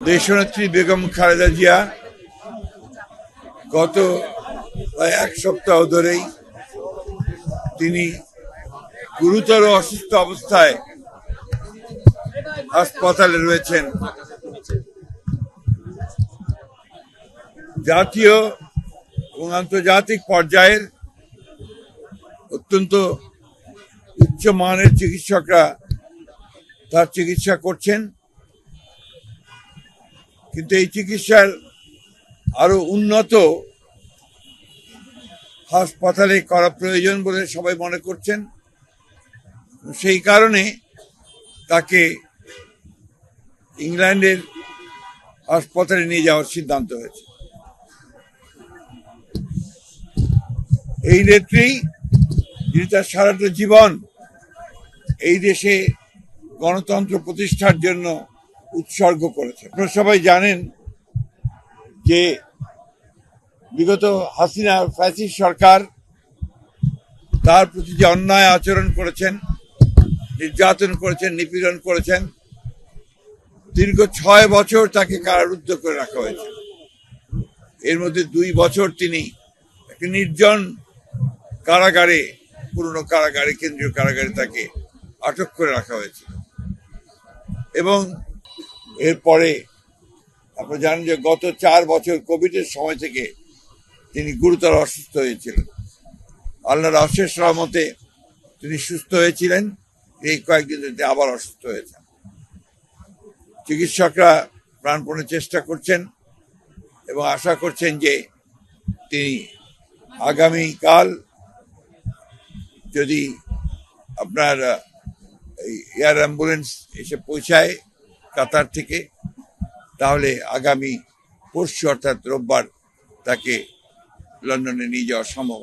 দেশনেত্রী বেগম খালেদা জিয়া গত এক সপ্তাহ ধরেই তিনি গুরুতর অসুস্থ অবস্থায় হাসপাতালে রয়েছেন। জাতীয় এবং আন্তর্জাতিক পর্যায়ের অত্যন্ত উচ্চমানের চিকিৎসকরা তার চিকিৎসা করছেন। কিন্তু এই চিকিৎসার আরও উন্নত হাসপাতালে করা প্রয়োজন বলে সবাই মনে করছেন। সেই কারণে তাকে ইংল্যান্ডের হাসপাতালে নিয়ে যাওয়ার সিদ্ধান্ত হয়েছে। এই নেত্রী যিনি তার সারাটা জীবন এই দেশে গণতন্ত্র প্রতিষ্ঠার জন্য উৎসর্গ করেছে। আপনারা সবাই জানেন যে বিগত হাসিনা ফ্যাসিস সরকার তার প্রতি যে অন্যায় আচরণ করেছেন, নির্যাতন করেছেন, নিপীড়ন করেছেন, দীর্ঘ ছয় বছর তাকে কারারুদ্ধ করে রাখা হয়েছে। এর মধ্যে দুই বছর তিনি একটি নির্জন কারাগারে, পুরনো কারাগারে, কেন্দ্রীয় কারাগারে তাকে আটক করে রাখা হয়েছে। এবং এরপরে আপনারা জানেন যে গত চার বছর কোভিডের সময় থেকে তিনি গুরুতর অসুস্থ হয়েছিলেন। আল্লাহর অশেষ রহমতে তিনি সুস্থ হয়েছিলেন। এই কয়েকদিন তিনি আবার অসুস্থ হয়েছেন। চিকিৎসকরা প্রাণপণে চেষ্টা করছেন এবং আশা করছেন যে তিনি আগামীকাল যদি আপনার এয়ার অ্যাম্বুলেন্স এসে পৌঁছায় কাতার থেকে তাহলে আগামী পরশু অর্থাৎ রোববার তাকে লন্ডনে নিয়ে যাওয়া সম্ভব